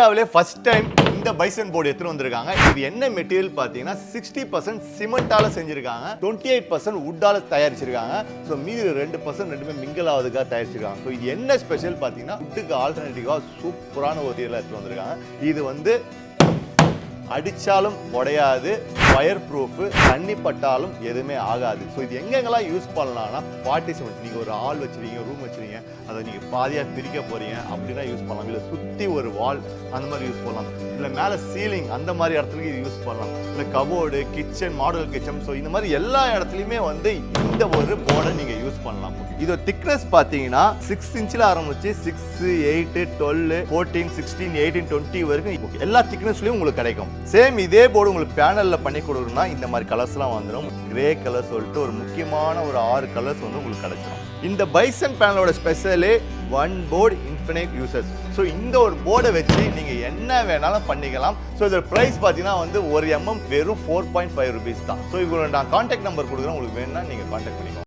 இந்தியாவிலே first time இந்த bison board எடுத்துட்டு வந்திருக்காங்க. இது என்ன மெட்டீரியல் பார்த்தீங்கன்னா சிக்ஸ்டி பர்சன்ட் சிமெண்டால செஞ்சிருக்காங்க. டுவெண்ட்டி எயிட் பர்சன்ட் உட்டால தயாரிச்சிருக்காங்க. ஸோ மீதி ரெண்டு பர்சன்ட் ரெண்டுமே மிங்கல் ஆகுதுக்காக தயாரிச்சிருக்காங்க. ஸோ இது என்ன ஸ்பெஷல் பார்த்தீங்கன்னா உட்டுக்கு ஆல்டர்னேட்டிவாக சூப்பரான ஒரு எடுத்து எடுத்துட்டு வந்திருக்காங்க. இது வந்து அடித்தாலும் உடையாது ஃபயர் ப்ரூஃப் தண்ணி பட்டாலும் எதுவுமே ஆகாது. ஸோ இது எங்கெங்கெல்லாம் யூஸ் பண்ணலாம்னா பார்ட்டிசிபென்ட் நீங்கள் ஒரு ஆள் வச்சுருக்கீங்க ரூம் வச்சிருக்கீங்க அதை நீங்கள் பாதியாக பிரிக்க போகிறீங்க அப்படின்னா யூஸ் பண்ணலாம். இல்லை சுற்றி ஒரு வால் அந்த மாதிரி யூஸ் பண்ணலாம். இல்லை மேலே சீலிங் அந்த மாதிரி இடத்துக்கு இது யூஸ் பண்ணலாம். இல்லை cupboard kitchen model kitchen so இந்த மாதிரி எல்லா இடத்துலையுமே வந்து இந்த ஒரு போர்டை நீங்கள் யூஸ் பண்ணலாம். இதோட திக்னஸ் பார்த்தீங்கன்னா சிக்ஸ் இன்ச்சில் ஆரம்பிச்சு six eight twelve fourteen sixteen eighteen twenty வரைக்கும் எல்லா திக்னஸ்லையும் உங்களுக்கு கிடைக்கும். சேம் இதே போர்டு உங்களுக்கு பேனலில் பண்ணி கொடுக்கணும்னா இந்த மாதிரி கலர்ஸ்லாம் வந்துடும் கிரே கலர் சொல்லிட்டு ஒரு முக்கியமான ஒரு ஆறு கலர்ஸ் வந்து உங்களுக்கு கிடைச்சிடும் இந்த பைசன் பேனலோட ஸ்பெஷலே one board infinite users so இந்த ஒரு போர்டை வச்சு நீங்கள் என்ன வேணாலும் பண்ணிக்கலாம். ஸோ இதோட ப்ரைஸ் பார்த்தீங்கன்னா வந்து ஒரு எம்எம் வெறும் ஃபோர் பாயிண்ட் ஃபைவ் ருபீஸ் தான். ஸோ இவங்களோட நான் கான்டாக்ட் நம்பர் கொடுக்குறேன். உங்களுக்கு வேணும்னா நீங்கள் கான்டாக்ட் பண்ணிக்கலாம்